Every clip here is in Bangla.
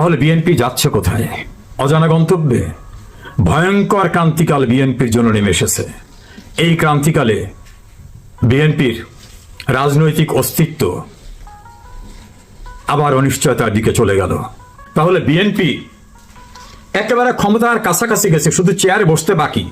তাহলে বিএনপি যাচ্ছে কোথায়? অজানা গন্তব্যে? ভয়ঙ্কর ক্রান্তিকাল বিএনপির জন্য নেমে এসেছে। এই ক্রান্তিকালে বিএনপির রাজনৈতিক অস্তিত্ব আবার অনিশ্চয়তার দিকে চলে গেল। তাহলে বিএনপি একেবারে ক্ষমতার কাছাকাছি গেছে, শুধু চেয়ারে বসতে বাকি।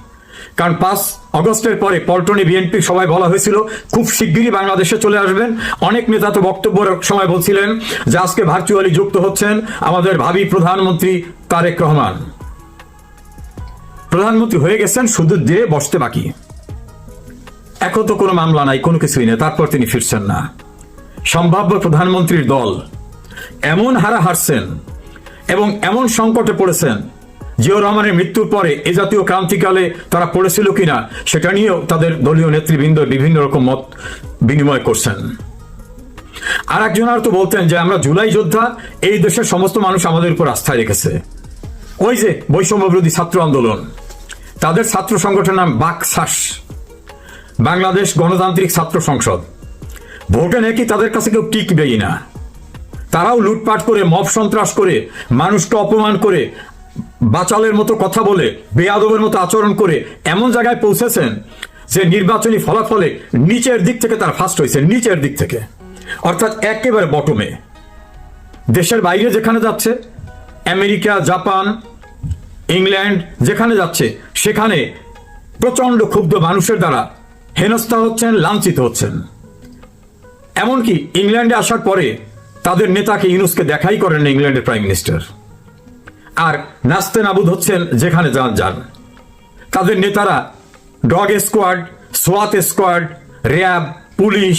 কারণ পাঁচ অগস্টের পরে পল্টনে বিএনপি সবাই বলা হয়েছিল, খুব শিগগিরই বাংলাদেশে চলে আসবেন। অনেক নেতা তো বক্তব্যের সময় বলছিলেন যে আজকে ভার্চুয়ালি যুক্ত হচ্ছেন আমাদের ভাবি প্রধানমন্ত্রী তারেক রহমান। প্রধানমন্ত্রী হয়ে গেছেন, শুধু দিয়ে বসতে বাকি। এখন তো কোনো মামলা নাই, কোনো কিছুই নেই, তারপর তিনি ফিরছেন না। সম্ভাব্য প্রধানমন্ত্রীর দল এমন হারা হারছেন এবং এমন সংকটে পড়েছেন জিও রহমানের মৃত্যুর পরে এ জাতীয় ক্রান্তিকালে তারা পড়েছিল কিনা, সেটা নিয়েও তাদের দলীয় নেতৃবৃন্দ বিভিন্ন রকম মত বিনিময় করছেন। আর একজন আর তো বলতেন যে, আমরা জুলাই যোদ্ধা, এই দেশের সমস্ত মানুষ আমাদের উপর আস্থায় রেখেছে। ওই যে বৈষম্য বিরোধী ছাত্র আন্দোলন। তাদের ছাত্র সংগঠনের নাম বাকশাস বাংলাদেশ গণতান্ত্রিক ছাত্র সংসদ। ভোটে নাকি তাদের কাছে কেউ টিকবেই না। তারাও লুটপাট করে, মব সন্ত্রাস করে, মানুষকে অপমান করে বাচালের মতো কথা বলে, বেয়াদবের মতো আচরণ করে এমন জায়গায় পৌঁছেছেন যে নির্বাচনী ফলাফলে নিচের দিক থেকে তার ফার্স্ট হয়েছে, নিচের দিক থেকে। অর্থাৎ একেবারে বটমে দেশের বাইরে যেখানে যাচ্ছে, আমেরিকা, জাপান, ইংল্যান্ড যেখানে যাচ্ছে, সেখানে প্রচণ্ড ক্ষুব্ধ মানুষের দ্বারা হেনস্থা হচ্ছেন, লাঞ্ছিত হচ্ছেন। এমনকি ইংল্যান্ডে আসার পরে তাদের নেতাকে ইউনুসকে দেখাই করেন ইংল্যান্ডের প্রাইম মিনিস্টার। আর নাস্তে নাবুদ হচ্ছেন যেখানে যান যান। তাদের নেতারা dog squad, সোয়াত squad, RAB, police,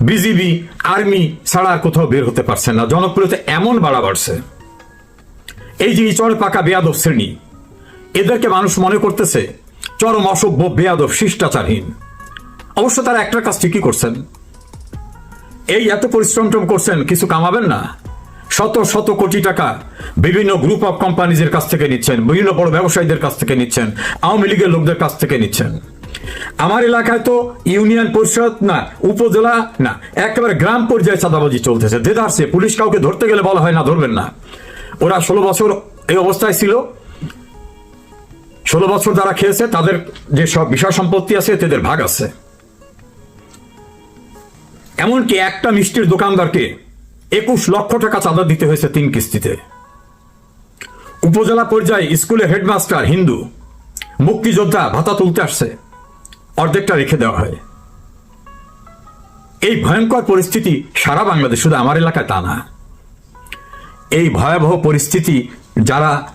BGB, army ছাড়া কোথাও বের হতে পারছেন না। জনপ্রিয়তা এমন বাড়া বাড়ছে। এই যে চড় পাকা বেয়াদব শ্রেণি, এদেরকে মানুষ মনে করতেছে চরম অসভ্য, বেয়াদব, শিষ্টাচারহীন। অবশ্য তারা একটা কাজ ঠিকই করছেন। এই এত পরিশ্রম করছেন, কিছু কামাবেন না? শত শত কোটি টাকা বিভিন্ন গ্রুপ অফ কোম্পানিজের কাছ থেকে নিচ্ছেন, বিভিন্ন বড় ব্যবসায়ীদের কাছ থেকে নিচ্ছেন, আওয়ামী লীগের লোকদের কাছ থেকে নিচ্ছেন। আমার এলাকায় তো ইউনিয়ন পরিষদ না, উপজেলা না, একেবারে গ্রাম পর্যায়ে চাঁদাবাজি চলতেছে। দেদারসে পুলিশ কাউকে ধরতে গেলে বলা হয় না, ধরবেন না। ওরা ষোলো বছর এই অবস্থায় ছিল। ষোলো বছর যারা খেয়েছে, তাদের যে সব বিষয় সম্পত্তি আছে, তাদের ভাগ আছে। এমনকি একটা মিষ্টির দোকানদারকে একুশ লক্ষ টাকা চাঁদা দিতে হয়েছে তিন কিস্তিতে। উপজেলা পর্যায়ে স্কুলের হেডমাস্টার হিন্দু। মুক্তিযোদ্ধা ভাতা তুলতে আসছে। অর্ধেকটা রেখে দেওয়া হয়। এই ভয়ঙ্কর পরিস্থিতি সারা বাংলাদেশ, শুধু আমার এলাকায় তা না। এই ভয়াবহ পরিস্থিতি যারা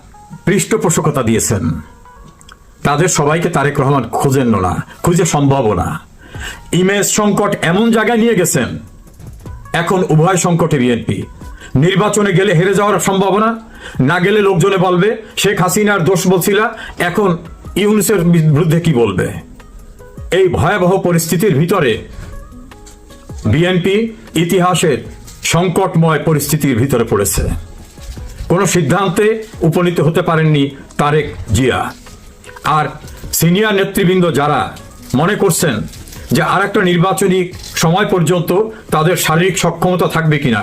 পৃষ্ঠপোষকতা দিয়েছেন, তাদের সবাইকে তারেক রহমান খুঁজেন না, খুঁজে সম্ভব না। ইমেজ সংকট এমন জায়গায় নিয়ে গেছেন এখন উভয় সংকটে বিএনপি নির্বাচনে গেলে হেরে যাওয়ার সম্ভাবনা, না গেলে লোকজনে বলবে, শেখ হাসিনার দোষ বলছিলা, এখন ইউনুসের বিরুদ্ধে কি বলবে? এই ভয়াবহ পরিস্থিতির ভিতরে বিএনপি ইতিহাসের সংকটময় পরিস্থিতির ভিতরে পড়েছে। কোনো সিদ্ধান্তে উপনীত হতে পারেননি তারেক জিয়া। আর সিনিয়র নেতৃবৃন্দ যারা মনে করছেন যে আর একটা নির্বাচনী সময় পর্যন্ত তাদের শারীরিক সক্ষমতা থাকবে কিনা।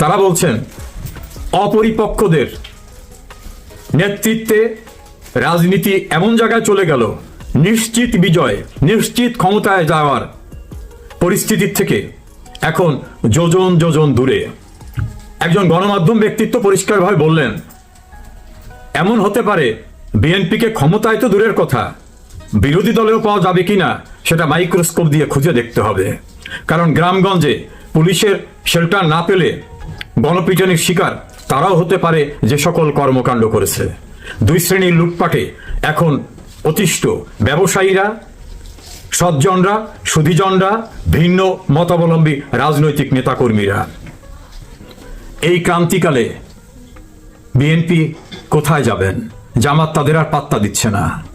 তারা বলছেন, অপরিপক্কদের নেতৃত্বে রাজনীতি এমন জায়গায় চলে গেল, নিশ্চিত বিজয়, নিশ্চিত ক্ষমতায় যাওয়ার পরিস্থিতির থেকে এখন যোজন যোজন দূরে। একজন গণমাধ্যম ব্যক্তিত্ব পরিষ্কারভাবে বললেন, এমন হতে পারে, বিএনপিকে ক্ষমতায় তো দূরের কথা বিরোধী দলেও পাওয়া যাবে কিনা সেটা মাইক্রোস্কোপ দিয়ে খুঁজে দেখতে হবে। কারণ গ্রামগঞ্জে পুলিশের শেল্টার না পেলে গণপিটনের শিকার তারাও হতে পারে যে সকল কর্মকাণ্ড করেছে। দুই শ্রেণির লুটপাটে এখন অতিষ্ঠ ব্যবসায়ীরা, সজ্জনরা, সুধীজনরা, ভিন্ন মতাবলম্বী রাজনৈতিক নেতাকর্মীরা। এই ক্রান্তিকালে বিএনপি কোথায় যাবেন? জামাত তাদের আর পাত্তা দিচ্ছে না।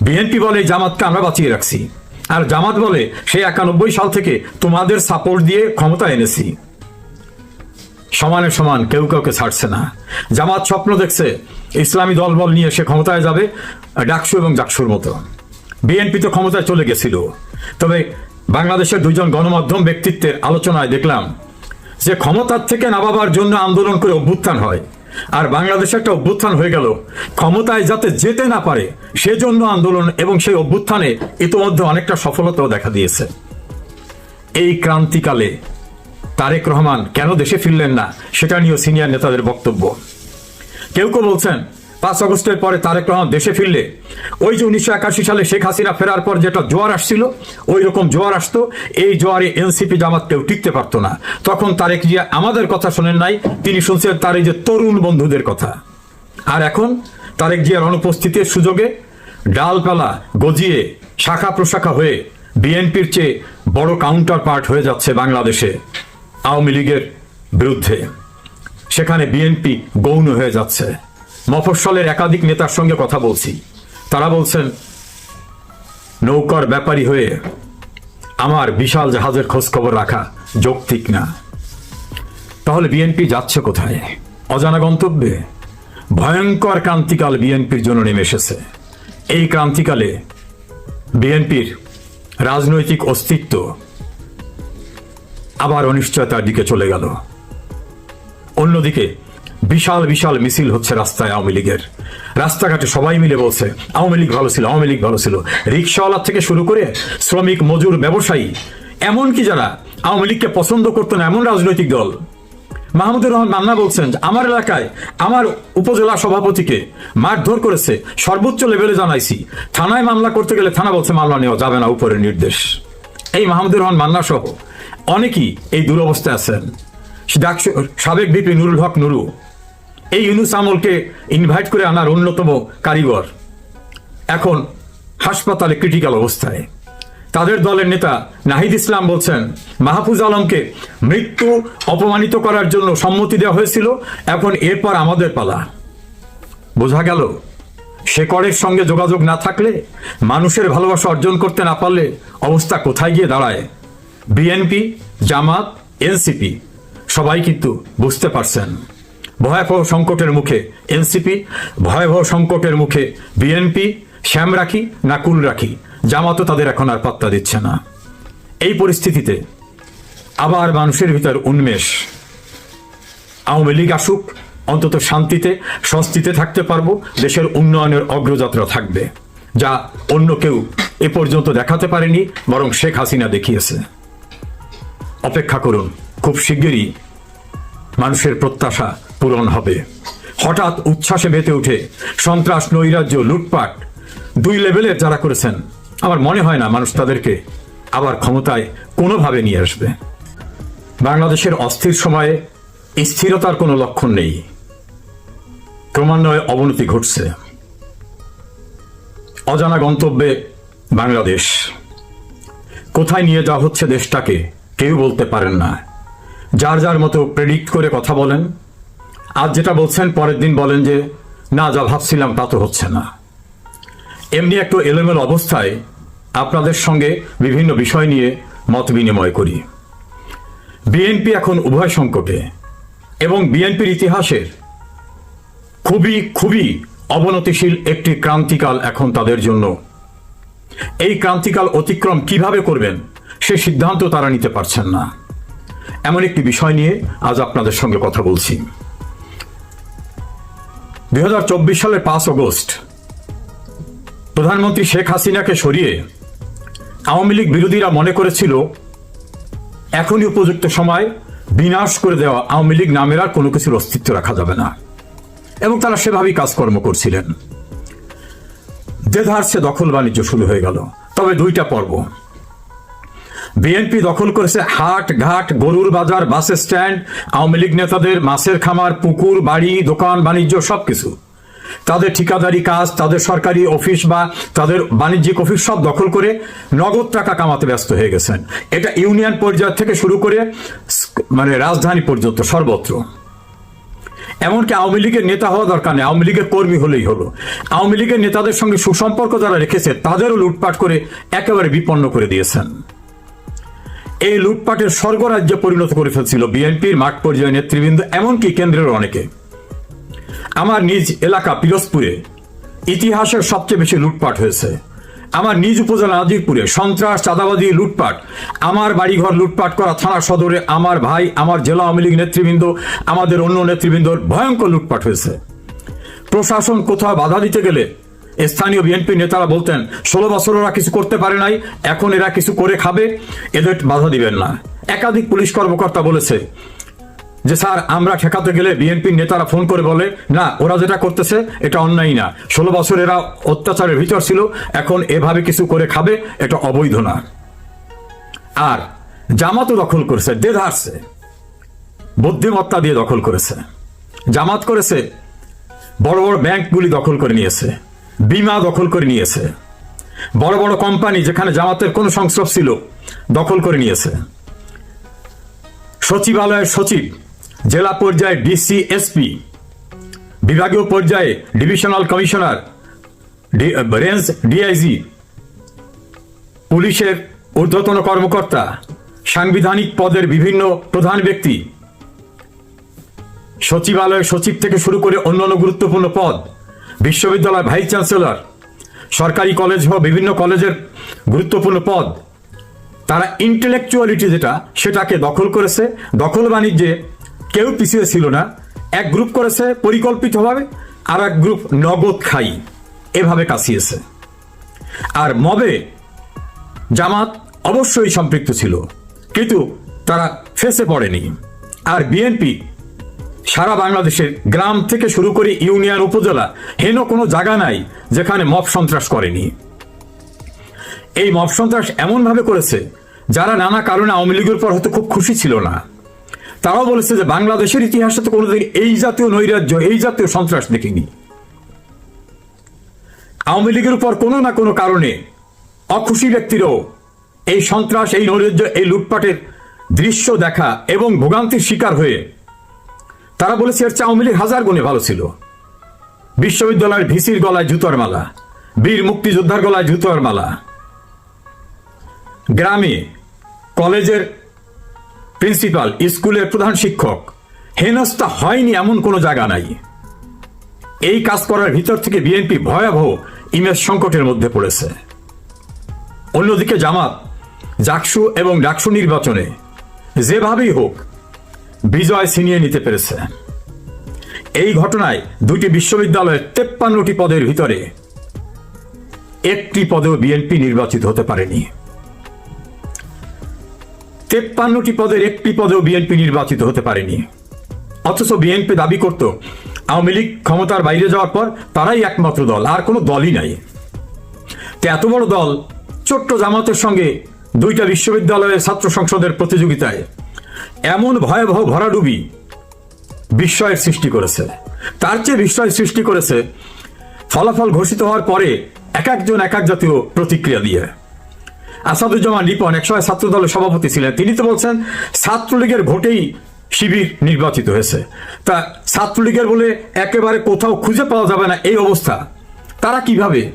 বিএনপি বলে জামাতকে আমরা বাঁচিয়ে রাখছি। আর জামাত বলে সেই একানব্বই সাল থেকে তোমাদের সাপোর্ট দিয়ে ক্ষমতা এনেছি। সমানে সমান কেউ কাউকে ছাড়ছে না। জামাত স্বপ্ন দেখছে ইসলামী দলবল নিয়ে সে ক্ষমতায় যাবে, ডাকসু এবং জাকসুর মতো। বিএনপি তো ক্ষমতায় চলে গেছিল। তবে বাংলাদেশের দুজন গণমাধ্যম ব্যক্তিত্বের আলোচনায় দেখলাম যে ক্ষমতার থেকে নামাবার জন্য আন্দোলন করে অভ্যুত্থান হয়। আর বাংলাদেশে একটা অভ্যুত্থান হয়ে গেল। ক্ষমতায় যাতে যেতে না পারে, সেজন্য আন্দোলন এবং সেই অভ্যুত্থানে ইতোমধ্যে অনেকটা সফলতাও দেখা দিয়েছে। এই ক্রান্তিকালে তারেক রহমান কেন দেশে ফিরলেন না, সেটা নিয়েও সিনিয়র নেতাদের বক্তব্য। কেউ কেউ বলছেন পাঁচ আগস্টের পরে তারেক রহমান দেশে ফিরলে। ওই যে উনিশশো একাশি সালে শেখ হাসিনা ফেরার পর যেটা জোয়ার আসছিল, ওই রকম জোয়ার আসতো। এই জোয়ারে এনসিপি জামাত কেউ টিকতে পারতো না। তখন তারেক জিয়া আমাদের কথা শোনেন নাই, তিনি শুনছেন তার এই যে তরুণ বন্ধুদের কথা। আর এখন তারেক জিয়ার অনুপস্থিতির সুযোগে ডালপালা গজিয়ে শাখা প্রশাখা হয়ে বিএনপির চেয়ে বড় কাউন্টার পার্ট হয়ে যাচ্ছে বাংলাদেশে আওয়ামী লীগের বিরুদ্ধে। সেখানে বিএনপি গৌণ হয়ে যাচ্ছে। মফস্বলের একাধিক নেতার সঙ্গে কথা বলছি। তারা বলছেন, নৌকার ব্যাপারী হয়ে আমার বিশাল জাহাজের খোঁজ খবর রাখা যৌক্তিক না। তাহলে বিএনপি যাচ্ছে কোথায়? অজানা গন্তব্যে? ভয়ঙ্কর ক্রান্তিকাল বিএনপির জন্য নেমে এসেছে। এই ক্রান্তিকালে বিএনপির রাজনৈতিক অস্তিত্ব আবার অনিশ্চয়তার দিকে চলে গেল। অন্যদিকে বিশাল বিশাল মিছিল হচ্ছে রাস্তায় আওয়ামী লীগের। রাস্তাঘাটে সবাই মিলে বলছে, আওয়ামী লীগ ভালো ছিল, আওয়ামী লীগ ভালো ছিল। রিক্সাওয়ালা থেকে শুরু করে শ্রমিক, মজুর, ব্যবসায়ী, এমনকি যারা আওয়ামী লীগকে পছন্দ করতো না, এমন রাজনৈতিক দল। মাহমুদুর রহমান মান্না বলছেন, আমার এলাকায় আমার উপজেলা সভাপতিকে মারধর করেছে, সর্বোচ্চ লেভেলে জানাইছি। থানায় মামলা করতে গেলে থানা বলছে, মামলা নেওয়া যাবে না, উপরের নির্দেশ। এই মাহমুদুর রহমান মান্না সহ অনেকেই এই দুরবস্থায় আছেন। সাবেক বিপি নুরুল হক নুরু এই ইউনুস আমলকে ইনভাইট করে আনার অন্যতম কারিগর। এখন হাসপাতালে ক্রিটিক্যাল অবস্থায়। তাদের দলের নেতা নাহিদ ইসলাম বলছেন, মাহফুজ আলমকে মৃত্যু অপমানিত করার জন্য সম্মতি দেওয়া হয়েছিল, এখন এরপর আমাদের পালা। বোঝা গেল, শেকড়ের সঙ্গে যোগাযোগ না থাকলে, মানুষের ভালোবাসা অর্জন করতে না পারলে অবস্থা কোথায় গিয়ে দাঁড়ায়? বিএনপি, জামাত, এনসিপি, সবাই কিন্তু বুঝতে পারছেন। ভয়াবহ সংকটের মুখে এনসিপি, ভয়াবহ সংকটের মুখে বিএনপি শ্যাম রাখি না কুল রাখি জামাতও তাদের এখন আর পাত্তা দিচ্ছে না। এই পরিস্থিতিতে আবার মানুষের ভিতর উন্মেষ। আওয়ামী লীগ আসুক, অন্তত শান্তিতে, স্বস্তিতে থাকতে পারব, দেশের উন্নয়নের অগ্রযাত্রা থাকবে, যা অন্য কেউ এ পর্যন্ত দেখাতে পারেনি, বরং শেখ হাসিনা দেখিয়েছে। অপেক্ষা করুন, খুব শিগগিরই মানুষের প্রত্যাশা পূরণ হবে। হঠাৎ উচ্ছ্বাসে মেতে উঠে সন্ত্রাস, নৈরাজ্য, লুটপাট। দুই লেভেলের যারা করেছেন, আমার মনে হয় না মানুষ তাদেরকে আবার ক্ষমতায় কোনোভাবে নিয়ে আসবে। বাংলাদেশের অস্থির সময়ে স্থিরতার কোনো লক্ষণ নেই। ক্রমান্বয়ে অবনতি ঘটছে। অজানা গন্তব্যে বাংলাদেশ। কোথায় নিয়ে যাওয়া হচ্ছে দেশটাকে কেউ বলতে পারেন না। যার যার মতো প্রেডিক্ট করে কথা বলেন। আজ যেটা বলছেন, পরের দিন বলেন যে, না যা ভাবছিলাম, তা তো হচ্ছে না। এমনি একটু এলোমেলো অবস্থায় আপনাদের সঙ্গে বিভিন্ন বিষয় নিয়ে মত বিনিময় করি। বিএনপি এখন উভয় সংকটে এবং বিএনপির ইতিহাসের খুবই খুবই অবনতিশীল একটি ক্রান্তিকাল এখন তাদের জন্য। এই ক্রান্তিকাল অতিক্রম কীভাবে করবেন, সে সিদ্ধান্ত তারা নিতে পারছেন না। এমন একটি বিষয় নিয়ে আজ আপনাদের সঙ্গে কথা বলছি। দু হাজার চব্বিশ সালের পাঁচ অগস্ট, প্রধানমন্ত্রী শেখ হাসিনাকে সরিয়ে আওয়ামী লীগ বিরোধীরা মনে করেছিল, এখনই উপযুক্ত সময় বিনাশ করে দেওয়া আওয়ামী লীগ নামের আর কোনো কিছুর অস্তিত্ব রাখা যাবে না। এবং তারা সেভাবেই কাজকর্ম করছিলেন। দেধারসে দখল বাণিজ্য শুরু হয়ে গেল। তবে দুইটা পর্ব। বিএনপি দখল করেছে হাট, ঘাট, গরুর বাজার, বাস স্ট্যান্ড, আওয়ামী লীগ নেতাদের মাছের খামার, পুকুর, বাড়ি, দোকান, বাণিজ্য, সবকিছু। তাদের ঠিকাদারি কাজ, তাদের সরকারি অফিস বা তাদের বাণিজ্যিক অফিস সব দখল করে নগদ টাকা কামাতে ব্যস্ত হয়ে গেছেন। এটা ইউনিয়ন পর্যায় থেকে শুরু করে মানে রাজধানী পর্যন্ত সর্বত্র। এমনকি আওয়ামী লীগের নেতা হওয়া দরকার নেই, আওয়ামী লীগের কর্মী হলেই হলো। আওয়ামী লীগের নেতাদের সঙ্গে সুসম্পর্ক যারা রেখেছে, তাদেরও লুটপাট করে একেবারে বিপন্ন করে দিয়েছেন। এই লুটপাটের স্বর্গরাজ্যে পরিণত করে ফেলছিল বিএনপির মাঠ পর্যায়ে নেতৃবৃন্দ, এমনকি কেন্দ্রের অনেকে। আমার নিজ এলাকা পিরোজপুরে ইতিহাসের সবচেয়ে বেশি লুটপাট হয়েছে। আমার নিজ উপজেলা নাজিরপুরে সন্ত্রাস চাঁদাবাদী লুটপাট, আমার বাড়িঘর লুটপাট করা থানা সদরে আমার ভাই, আমার জেলা আওয়ামী লীগ নেতৃবৃন্দ, আমাদের অন্য নেতৃবৃন্দর ভয়ঙ্কর লুটপাট হয়েছে। প্রশাসন কোথাও বাধা দিতে গেলে স্থানীয় বিএনপি নেতারা বলতেন, ষোলো বছর ওরা কিছু করতে পারে নাই, এখন এরা কিছু করে খাবে, এদের বাধা দিবেন না। একাধিক পুলিশ কর্মকর্তা বলেছে যে, স্যার, আমরা ঠেকাতে গেলে বিএনপির নেতারা ফোন করে বলে, না, ওরা যেটা করতেছে, এটা অন্যায় না। ষোলো বছর এরা অত্যাচারের ভিতর ছিল, এখন এভাবে কিছু করে খাবে, এটা অবৈধ না। আর জামাতও দখল করেছে, দেধারছে, বুদ্ধিমত্তা দিয়ে দখল করেছে। জামাত করেছে, বড় বড় ব্যাংকগুলি দখল করে নিয়েছে। বিমা দখল করে নিয়েছে। বড় বড় কোম্পানি যেখানে জামাতের কোনো সংস্রব ছিল দখল করে নিয়েছে। সচিবালয়ের সচিব, জেলা পর্যায়ে ডিসি এসপি বিভাগীয় পর্যায়ে ডিভিশনাল কমিশনার রেঞ্জ ডিআইজি, পুলিশের ঊর্ধ্বতন কর্মকর্তা, সাংবিধানিক পদের বিভিন্ন প্রধান ব্যক্তি, সচিবালয়ের সচিব থেকে শুরু করে অন্যান্য গুরুত্বপূর্ণ পদ বিশ্ববিদ্যালয় ভাইস চ্যান্সেলর, সরকারি কলেজ বা বিভিন্ন কলেজের গুরুত্বপূর্ণ পদ। তারা ইন্টেলেকচুয়ালিটি যেটা, সেটাকে দখল করেছে। দখল বাণিজ্যে কেউ পিছিয়ে ছিল না। এক গ্রুপ করেছে পরিকল্পিতভাবে, আর এক গ্রুপ নগদ খাই, এভাবে কাছিয়েছে আর মবে জামাত অবশ্যই সম্পৃক্ত ছিল, কিন্তু তারা ফেসে পড়েনি। আর বিএনপি সারা বাংলাদেশের গ্রাম থেকে শুরু করে ইউনিয়ন, উপজেলা, হেন কোনো জায়গা নাই যেখানে মব সন্ত্রাস করেনি। এই মব সন্ত্রাস এমনভাবে করেছে যারা নানা কারণে আওয়ামী লীগের পর হয়তো খুব খুশি ছিল না। তারাও বলেছে যে বাংলাদেশের ইতিহাসে তো কোনোদিন এই জাতীয় নৈরাজ্য, এই জাতীয় সন্ত্রাস দেখিনি। আওয়ামী লীগের উপর কোনো না কোনো কারণে অখুশি ব্যক্তিরও এই সন্ত্রাস, এই নৈরাজ্য, এই লুটপাটের দৃশ্য দেখা এবং ভোগান্তির শিকার হয়ে তারা বলেছে, এর চেয়ে হাজার গুণে ভালো ছিল। বিশ্ববিদ্যালয়ের ভিসির গলায় জুতোর মালা, বীর মুক্তিযোদ্ধার গলায় জুতোর মালা। গ্রামে কলেজের প্রিন্সিপাল, স্কুলের প্রধান শিক্ষক, হেনস্থা হয়নি এমন কোনো জায়গা নাই। এই কাজ করার ভিতর থেকে বিএনপি ভয়াবহ ইমেজ সংকটের মধ্যে পড়েছে। অন্যদিকে জামাত, জাকসু এবং ডাকসু নির্বাচনে যেভাবেই হোক বিজয় ছিনিয়ে নিতে পেরেছে। এই ঘটনায় দুটি বিশ্ববিদ্যালয়ের তেপ্পান্নটি পদের ভিতরে একটি পদেও বিএনপি নির্বাচিত হতে পারেনি। তেপ্পান্নটি পদের একটি পদেও বিএনপি নির্বাচিত হতে পারেনি। অথচ বিএনপি দাবি করত, আওয়ামী লীগ ক্ষমতার বাইরে যাওয়ার পর তারাই একমাত্র দল, আর কোনো দলই নাই। তো এত বড় দল, ছোট্ট জামাতের সঙ্গে দুইটা বিশ্ববিদ্যালয়ের ছাত্র সংসদের প্রতিযোগিতায় এমন ভয়াবহ ভরাডুবি বিস্ময়ের সৃষ্টি করেছে। তার চেয়ে বিস্ময় সৃষ্টি করেছে, ফলাফল ঘোষিত হওয়ার পরে এক একজন এক এক জাতীয় প্রতিক্রিয়া দিয়ে। আসাদুজ্জামান রিপন একসময় ছাত্র দলের সভাপতি ছিলেন। তিনি তো বলছেন, ছাত্রলীগের ভোটেই শিবির নির্বাচিত হয়েছে। তা ছাত্রলীগের বলে একেবারে কোথাও খুঁজে পাওয়া যাবে না এই অবস্থা। তারা কীভাবে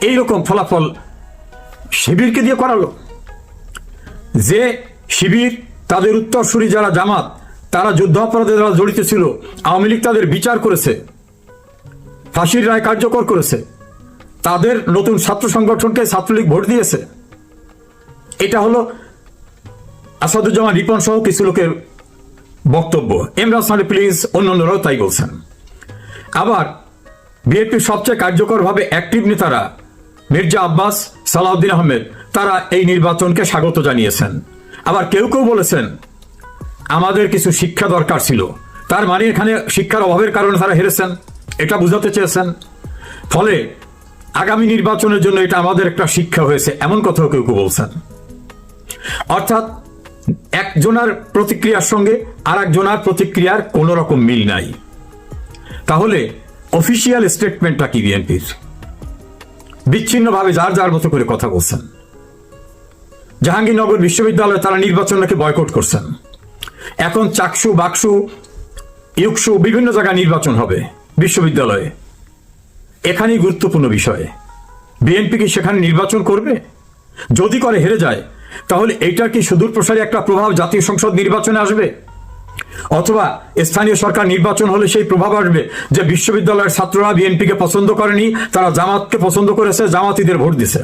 এই রকম ফলাফল শিবিরকে দিয়ে করালো? যে শিবির তাদের উত্তরসূরি যারা জামাত, তারা যুদ্ধাপরাধে যারা জড়িত ছিল, আওয়ামী লীগ তাদের বিচার করেছে, ফাঁসির রায় কার্যকর করেছে। তাদের নতুন ছাত্র সংগঠনকে ছাত্রলীগ ভোট দিয়েছে। এটা হলো আসাদুজ্জামান রিপন সহ কিছু লোকের বক্তব্য। এমরাজ সালে প্লিজ অন্যান্যরাও তাই বলছেন। আবার বিএনপির সবচেয়ে কার্যকরভাবে অ্যাক্টিভ নেতারা মির্জা আব্বাস, সালাউদ্দিন আহমেদ, তারা এই নির্বাচনকে স্বাগত জানিয়েছেন। আবার কেউ কেউ বলেছেন, আমাদের কিছু শিক্ষা দরকার ছিল। তার মানে এখানে শিক্ষার অভাবের কারণে তারা হেরেছেন, এটা বুঝাতে চেয়েছেন। ফলে আগামী নির্বাচনের জন্য এটা আমাদের একটা শিক্ষা হয়েছে, এমন কথাও কেউ কেউ বলছেন। অর্থাৎ একজনার প্রতিক্রিয়ার সঙ্গে আর একজনার প্রতিক্রিয়ার কোনো রকম মিল নাই। তাহলে অফিসিয়াল স্টেটমেন্টটা কি বিএনপির? বিচ্ছিন্নভাবে যার যার মতো করে কথা বলছেন। জাহাঙ্গীরনগর বিশ্ববিদ্যালয়ে তারা নির্বাচনকে বয়কট করছেন। এখন চাকসু, বাকসু ইউকসু বিভিন্ন জায়গায় নির্বাচন হবে বিশ্ববিদ্যালয়ে। এখানেই গুরুত্বপূর্ণ বিষয়। বিএনপি কি সেখানে নির্বাচন করবে? যদি করে হেরে যায়, তাহলে এইটার কি সুদূর প্রসারী একটা প্রভাব জাতীয় সংসদ নির্বাচনে আসবে? অথবা স্থানীয় সরকার নির্বাচন হলে সেই প্রভাব আসবে যে বিশ্ববিদ্যালয়ের ছাত্ররা বিএনপিকে পছন্দ করেনি, তারা জামাতকে পছন্দ করেছে, জামাতিদের ভোট দিছে।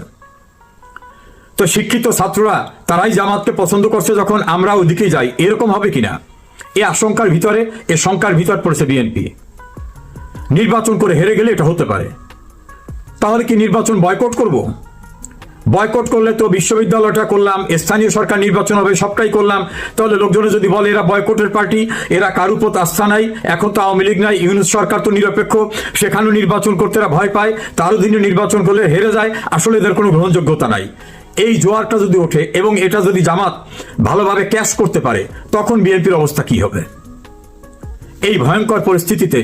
তো শিক্ষিত ছাত্ররা তারাই জামাতকে পছন্দ করছে যখন আমরা ওদিকে যাই। এরকম হবে কিনা? এ আশঙ্কার ভিতরে, এ শঙ্কার ভিতর পড়েছে বিএনপি। নির্বাচন করে হেরে গেলে এটা হতে পারে। তাহলে কি নির্বাচন বয়কট করব? বয়কট করলে তো বিশ্ববিদ্যালয়টা করলাম, স্থানীয় সরকার নির্বাচন হবে, সবটাই করলাম। তাহলে লোকজনে যদি বলে এরা বয়কটের পার্টি, এরা কারুর উপর আস্থা নাই, এখন তো আওয়ামী লীগ নাই, ইউনুস সরকার তো নিরপেক্ষ, সেখানেও নির্বাচন করতে এরা ভয় পায় তার অধীনে নির্বাচন করলে হেরে যায়, আসলে এদের কোনো গ্রহণযোগ্যতা নাই। এই জোয়ারটা যদি ওঠে এবং এটা যদি জামাত ভালোভাবে ক্যাশ করতে পারে, তখন বিএনপির অবস্থা কি হবে? এই ভয়ঙ্কর পরিস্থিতিতে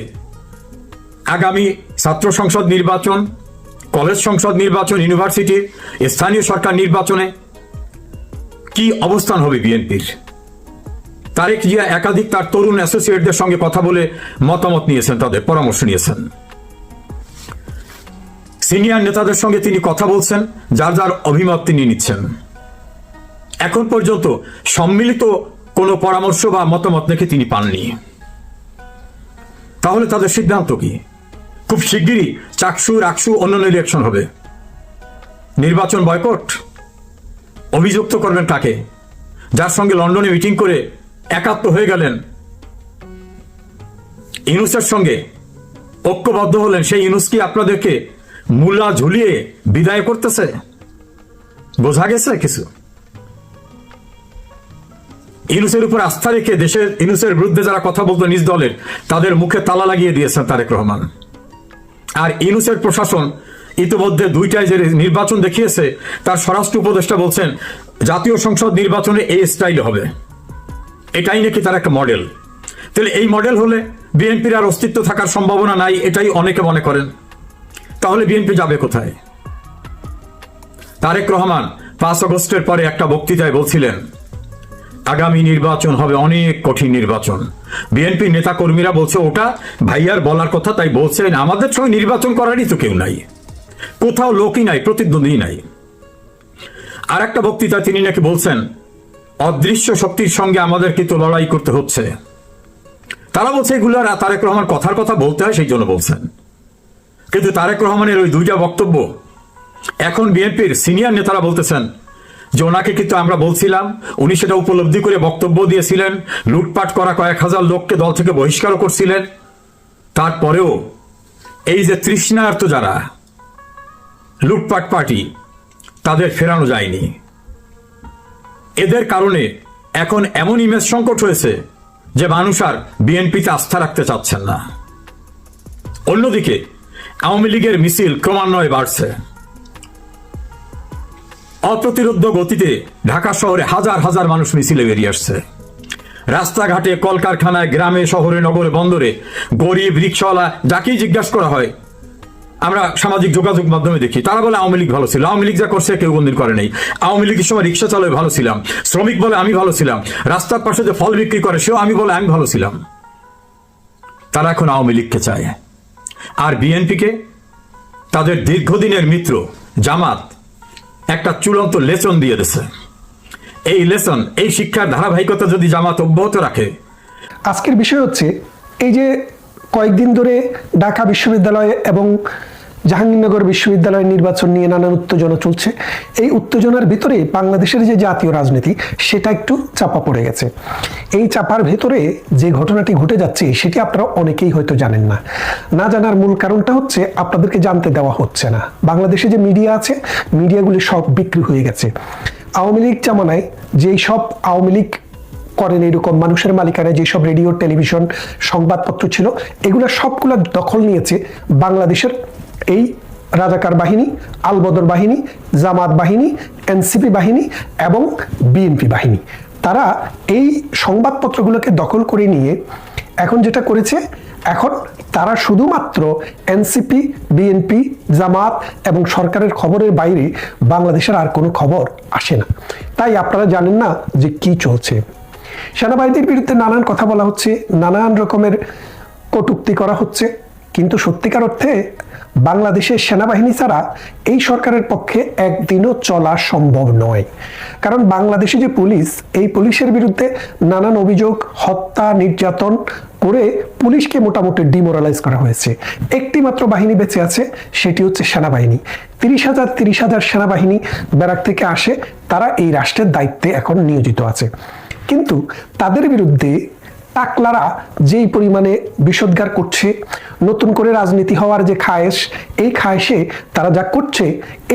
আগামী ছাত্র সংসদ নির্বাচন, কলেজ সংসদ নির্বাচন, ইউনিভার্সিটি, স্থানীয় সরকার নির্বাচনে কি অবস্থান হবে বিএনপির? তারেক জিয়া একাধিক তার তরুণ অ্যাসোসিয়েটদের সঙ্গে কথা বলে মতামত নিয়েছেন, তাদের পরামর্শ নিয়েছেন। সিনিয়র নেতাদের সঙ্গে তিনি কথা বলছেন, যার যার অভিমত তিনি নিচ্ছেন। এখন পর্যন্ত সম্মিলিত কোনো পরামর্শ বা মতামত নাকি তিনি পাননি। তাহলে তাদের সিদ্ধান্ত কি? খুব শিগগিরই চাকসু, রাকসু অন্যান্য ইলেকশন হবে। নির্বাচন বয়কট অভিযুক্ত করবেন কাকে? যার সঙ্গে লন্ডনে মিটিং করে একাত্ম হয়ে গেলেন। ইনুসের সঙ্গে ঐক্যবদ্ধ হলেন সেই ইনুস কি আপনাদেরকে মূলা ঝুলিয়ে বিদায় করতেছে। বোঝা গেছে কিছু? ইনুসের উপর আস্থা রেখে দেশের ইনুসের বিরুদ্ধে যারা কথা বলতো নিজ দলের, তাদের মুখে তালা লাগিয়ে দিয়েছেন তারেক রহমান। আর ইনুসের প্রশাসন ইতিমধ্যে দুইটায় যে নির্বাচন দেখিয়েছে, তার স্বরাষ্ট্র উপদেষ্টা বলছেন, জাতীয় সংসদ নির্বাচনে এই স্টাইল হবে। এটাই নাকি তার একটা মডেল তাহলে এই মডেল হলে বিএনপির আর অস্তিত্ব থাকার সম্ভাবনা নাই, এটাই অনেকে মনে করেন। তাহলে বিএনপি যাবে কোথায়? তারেক রহমান, পাঁচ আগস্টের পরে একটা বক্তৃতায় বলছিলেন, আগামী নির্বাচন হবে অনেক কঠিন নির্বাচন। বিএনপি নেতা কর্মীরা বলছে, ওটা ভাইয়ার বলার কথা, তাই বলছেন আমাদের সঙ্গে নির্বাচন করারই তো কেউ নাই। কোথাও লোকই নাই, প্রতিদ্বন্দ্বী নাই। আর একটা বক্তৃতা তিনি নাকি বলছেন, অদৃশ্য শক্তির সঙ্গে আমাদের কিন্তু লড়াই করতে হচ্ছে। তারা বলছে, এগুলো তারেক রহমান কথার কথা বলতে হয়, সেই জন্য বলছেন। কিন্তু তারেক রহমানের ওই দুইটা বক্তব্য, এখন বিএনপির সিনিয়র নেতারা বলতেছেন যে ওনাকে কিন্তু আমরা বলছিলাম, উনি সেটা উপলব্ধি করে বক্তব্য দিয়েছিলেন, লুটপাট করা কয়েক হাজার লোককে দল থেকে বহিষ্কারও করছিলেন। তারপরেও এই যে তৃষ্ণার্ত যারা, লুটপাট পার্টি, তাদের ফেরানো যায়নি। এদের কারণে এখন এমন ইমেজ সংকট হয়েছে যে মানুষ আর বিএনপিতে আস্থা রাখতে চাচ্ছেন না। অন্যদিকে আওয়ামী লীগের মিছিল ক্রমান্বয়ে বাড়ছে। অপ্রতিরোধ্য গতিতে ঢাকা শহরে হাজার হাজার মানুষ মিছিলে বেরিয়ে আসছে। রাস্তাঘাটে, কলকারখানায়, গ্রামে, শহরে, নগরে, বন্দরে গরিব রিক্সাওয়ালা যাকেই জিজ্ঞাসা করা হয়, আমরা সামাজিক যোগাযোগ মাধ্যমে দেখি, তারা বলে আওয়ামী লীগ ভালো ছিল। আওয়ামী লীগ যা করছে, কেউ বন্দির করে নেই। আওয়ামী লীগের সময় রিক্সা চালায় ভালো ছিলাম। শ্রমিক বলে আমি ভালো ছিলাম। রাস্তার পাশে যে ফল বিক্রি করে, সেও আমি বলে আমি ভালো ছিলাম। তারা এখন আওয়ামী লীগকে চায়। আর বিএনপিকে তাদের দীর্ঘদিনের মিত্র, জামাত, একটা চূড়ান্ত লেসন দিয়ে দিছে। এই লেসন, এই শিক্ষার ধারাবাহিকতা যদি জামাত অব্যাহত রাখে। আজকের বিষয় হচ্ছে, এই যে কয়েকদিন ধরে ঢাকা বিশ্ববিদ্যালয় এবং জাহাঙ্গীরনগর বিশ্ববিদ্যালয়ের নির্বাচন নিয়ে নানান উত্তেজনা চলছে। এই উত্তেজনার ভিতরে বাংলাদেশের যে জাতীয় রাজনীতি, সেটা একটু চাপা পড়ে গেছে। এই চাপার ভেতরে যে ঘটনাটি ঘটে যাচ্ছে, সেটি আপনারা অনেকেই হয়তো জানেন না। না জানার মূল কারণটা হচ্ছে, আপনাদেরকে জানতে দেওয়া হচ্ছে না। বাংলাদেশে যে মিডিয়া আছে, মিডিয়াগুলি সব বিক্রি হয়ে গেছে। আওয়ামী লীগ জামানায় যেই সব আওয়ামী লীগ করেন এরকম, মানুষের মালিকানায় যেসব রেডিও, টেলিভিশন, সংবাদপত্র ছিল, এগুলো সবগুলো দখল নিয়েছে বাংলাদেশের এই রাজাকার বাহিনী আলবদর বাহিনী, জামাত বাহিনী, এনসিপি বাহিনী এবং বিএনপি বাহিনী। তারা এই সংবাদপত্রগুলোকে দখল করে নিয়ে এখন যেটা করেছে, এখন তারা শুধুমাত্র এনসিপি, বিএনপি, জামাত এবং সরকারের খবরের বাইরে বাংলাদেশের আর কোনো খবর আসে না। তাই আপনারা জানেন না যে কি চলছে। সেনাবাহিনীর বিরুদ্ধে নানান কথা বলা হচ্ছে, নানান রকমের কটুক্তি করা হচ্ছে, কিন্তু সত্যিকার অর্থে বাংলাদেশের সেনাবাহিনী ছাড়া এই সরকারের পক্ষে একদিনও চলা সম্ভব নয়। কারণ বাংলাদেশে যে পুলিশ, এই পুলিশের বিরুদ্ধে নানান অভিযোগ, হত্যা, নির্যাতন করে পুলিশকে মোটামুটি ডিমোরালাইজ করা হয়েছে। একটি মাত্র বাহিনী বেঁচে আছে, সেটি হচ্ছে সেনাবাহিনী। তিরিশ হাজার তিরিশ হাজার সেনাবাহিনী ব্যারাক থেকে আসে, তারা এই রাষ্ট্রের দায়িত্বে এখন নিয়োজিত আছে। কিন্তু তাদের বিরুদ্ধে টাকলারা যেই পরিমাণে বিষোদ্গার করছে, নতুন করে রাজনীতি হওয়ার যে খায়েশ, এই খায়েশে তারা যা করছে,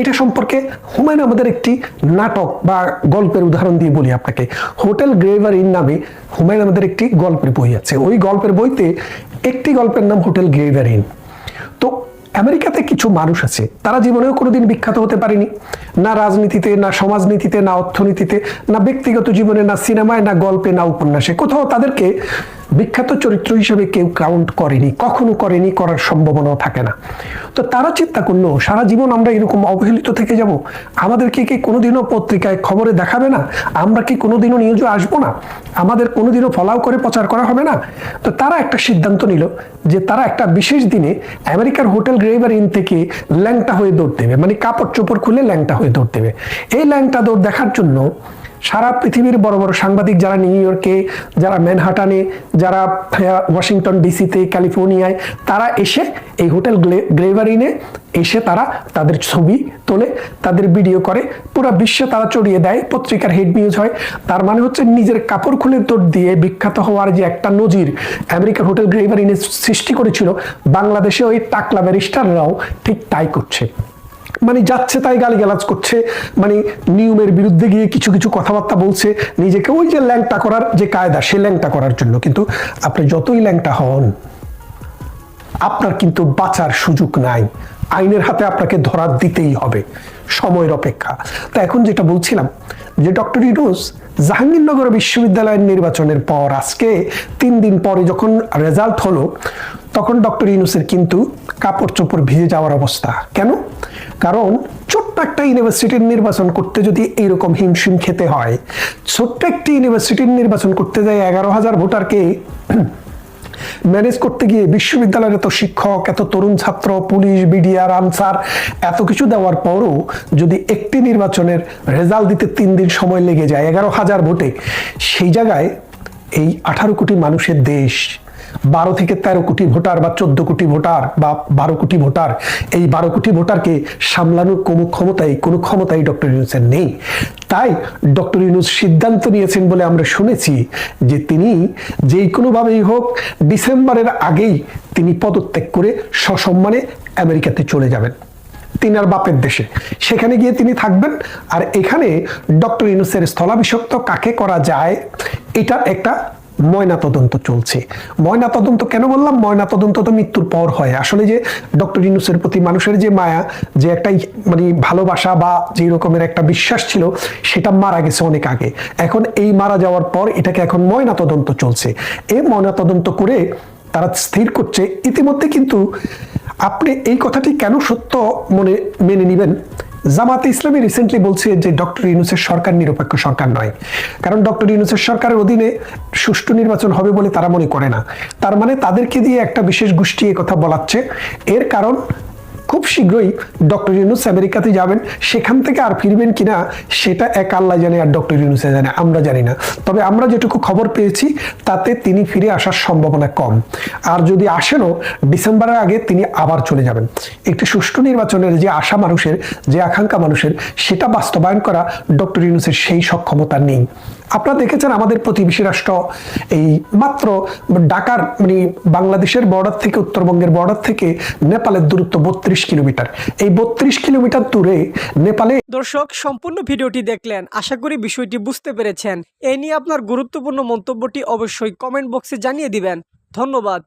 এটা সম্পর্কে হুমায়ুন আমাদের একটি নাটক বা গল্পের উদাহরণ দিয়ে বলি আপনাকে। হোটেল গ্রেভার ইন নামে হুমায়ুন আমাদের একটি গল্পের বই আছে। ওই গল্পের বইতে একটি গল্পের নাম হোটেল গ্রেভার ইন। তো আমেরিকাতে কিছু মানুষ আছে, তারা জীবনেও কোনোদিন বিখ্যাত হতে পারেনি। না রাজনীতিতে, না সমাজনীতিতে, না অর্থনীতিতে, না ব্যক্তিগত জীবনে, না সিনেমায়, না গল্পে, না উপন্যাসে। কোথাও তাদেরকে বিখ্যাত চরিত্র হিসেবে কেউ কাউন্ট করেনি, কখনো করেনি, করার সম্ভাবনাও থাকে না। তো তারা চিন্তা করল, সারা জীবন আমরা এরকম অবহেলিত থেকে যাব? আমাদেরকে কি কোনোদিনও পত্রিকায় খবরে দেখাবে না? আমরা কি কোনোদিনও নিউজে আসব না? আমাদের কোনোদিনও ফলাও করে প্রচার করা হবে না? তো তারা একটা সিদ্ধান্ত নিল যে তারা একটা বিশেষ দিনে আমেরিকার হোটেল গ্রেভার ইন থেকে ল্যাংটা হয়ে দৌড় দেবে। মানে কাপড় চোপড় খুলে ল্যাংটা হয়ে দৌড় দেবে। এই ল্যাংটা দৌড় দেখার জন্য সারা পৃথিবীর বড় বড় সাংবাদিক যারা নিউ ইয়র্কে, যারা ম্যানহাটানে, যারা ওয়াশিংটন ডিসিতে, ক্যালিফোর্নিয়ায়, তারা এসে এই হোটেল গ্রেভারিনে এসে তারা তাদের ছবি তোলে, তাদের ভিডিও করে। পুরো বিশ্বে তারা চড়িয়ে দেয়, পত্রিকার হেড নিউজ হয়। তার মানে হচ্ছে নিজের কাপড় খুলে তোর দিয়ে বিখ্যাত হওয়ার যে একটা নজির আমেরিকার হোটেল গ্রেভারিনে সৃষ্টি করেছিল বাংলাদেশে ওই টাকলা ব্যারিস্টাররাও ঠিক তাই করছে। মানে যাচ্ছে তাই গালিগালাজ করছে মানে নিয়মের বিরুদ্ধে গিয়ে কিছু কিছু কথাবার্তা বলছে, নিজেকে ওই যে ল্যাংটা করার যে কায়দা, সে ল্যাংটা করার জন্য। কিন্তু আপনি যতই ল্যাংটা হন, আপনার কিন্তু বাঁচার সুযোগ নাই। আইনের হাতে আপনাকে ধরা দিতেই হবে। সময়ের অপেক্ষা। তা এখন যেটা বলছিলাম যে ডক্টর ইউনুস জাহাঙ্গীরনগর বিশ্ববিদ্যালয়ের নির্বাচনের পর আজকে তিন দিন পরে যখন রেজাল্ট হলো, তখন ডক্টর ইউনুসের কিন্তু কাপড় চোপড় ভিজে যাওয়ার অবস্থা। কেন? কারণ ছোট্ট একটা ইউনিভার্সিটির নির্বাচন করতে যদি এইরকম হিমশিম খেতে হয়, ছোট্ট একটি ইউনিভার্সিটির নির্বাচন করতে যায় এগারো হাজার ভোটারকে ম্যানেজ করতে গিয়ে বিশ্ববিদ্যালয়ের এত শিক্ষক, এত তরুণ ছাত্র, পুলিশ, বিডিআর, আনসার, এত কিছু দেওয়ার পরও যদি একটি নির্বাচনের রেজাল্ট দিতে তিন দিন সময় লেগে যায়, এগারো হাজার ভোটে, সেই জায়গায় এই আঠারো কোটি মানুষের দেশ বারো থেকে তেরো কোটি ভোটার বা চোদ্দ কোটি ভোটার বা বারো কোটি ভোটার, এই বারো কোটি ভোটারকে সামলানোর কোনো ক্ষমতাই কোনো ক্ষমতাই ডক্টর ইউনুসের নেই। তাই ডক্টর ইউনুস সিদ্ধান্ত নিয়েছেন বলে আমরা শুনেছি যে তিনি যেই কোনোভাবেই হোক ডিসেম্বরের আগেই তিনি পদত্যাগ করে সসম্মানে আমেরিকাতে চলে যাবেন। তিনার বাপের দেশে। সেখানে গিয়ে তিনি থাকবেন। আর এখানে ডক্টর ইউনুসের স্থলাভিষিক্ত কাকে করা যায় এটার একটা ময়না তদন্ত চলছে। ময়না তদন্ত কেন বললাম? ময়না তদন্ত তো মৃত্যুর পর হয়। আসলে যে ডক্টর ইউনুসের প্রতি মানুষের যে মায়া, যে একটা মানে ভালোবাসা বা যে রকমের একটা বিশ্বাস ছিল, সেটা মারা গেছে অনেক আগে। এখন এই মারা যাওয়ার পর এটাকে এখন ময়না তদন্ত চলছে। এই ময়না তদন্ত করে তারা স্থির করছে। ইতিমধ্যে কিন্তু আপনি এই কথাটি কেন সত্য মনে মেনে নেবেন? জামাতে ইসলামী রিসেন্টলি বলছে যে ডক্টর ইউনুসের সরকার নিরপেক্ষ সরকার নয়। কারণ ডক্টর ইউনুসের সরকারের অধীনে সুষ্ঠু নির্বাচন হবে বলে তারা মনে করে না। তার মানে তাদেরকে দিয়ে একটা বিশেষ গোষ্ঠী কথা বলাচ্ছে। এর কারণ খুব শীঘ্রই ডক্টর ইউনুস আমেরিকাতে যাবেন। সেখান থেকে আর ফিরবেন কিনা, সেটা এক আল্লাহ জানে আর ডক্টর ইউনুসে জানে, আমরা জানি না। তবে আমরা যেটুকু খবর পেয়েছি, তাতে তিনি ফিরে আসার সম্ভাবনা কম। আর যদি আসেনও, ডিসেম্বরের আগে তিনি আবার চলে যাবেন। একটি সুষ্ঠু নির্বাচনের যে আশা মানুষের, যে আকাঙ্ক্ষা মানুষের, সেটা বাস্তবায়ন করা ডক্টর ইউনুসের সেই সক্ষমতা নেই। আপনারা দেখেছেন আমাদের প্রতিবেশী রাষ্ট্র, এই মাত্র ঢাকার মানে বাংলাদেশের বর্ডার থেকে, উত্তরবঙ্গের বর্ডার থেকে নেপালের দূরত্ব বত্রিশ কিলোমিটার। এই বত্রিশ কিলোমিটার দূরে নেপালে দর্শক, সম্পূর্ণ ভিডিওটি দেখলেন। আশা করি বিষয়টি বুঝতে পেরেছেন। এ নিয়ে আপনার গুরুত্বপূর্ণ মন্তব্যটি অবশ্যই কমেন্ট বক্সে জানিয়ে দিবেন। ধন্যবাদ।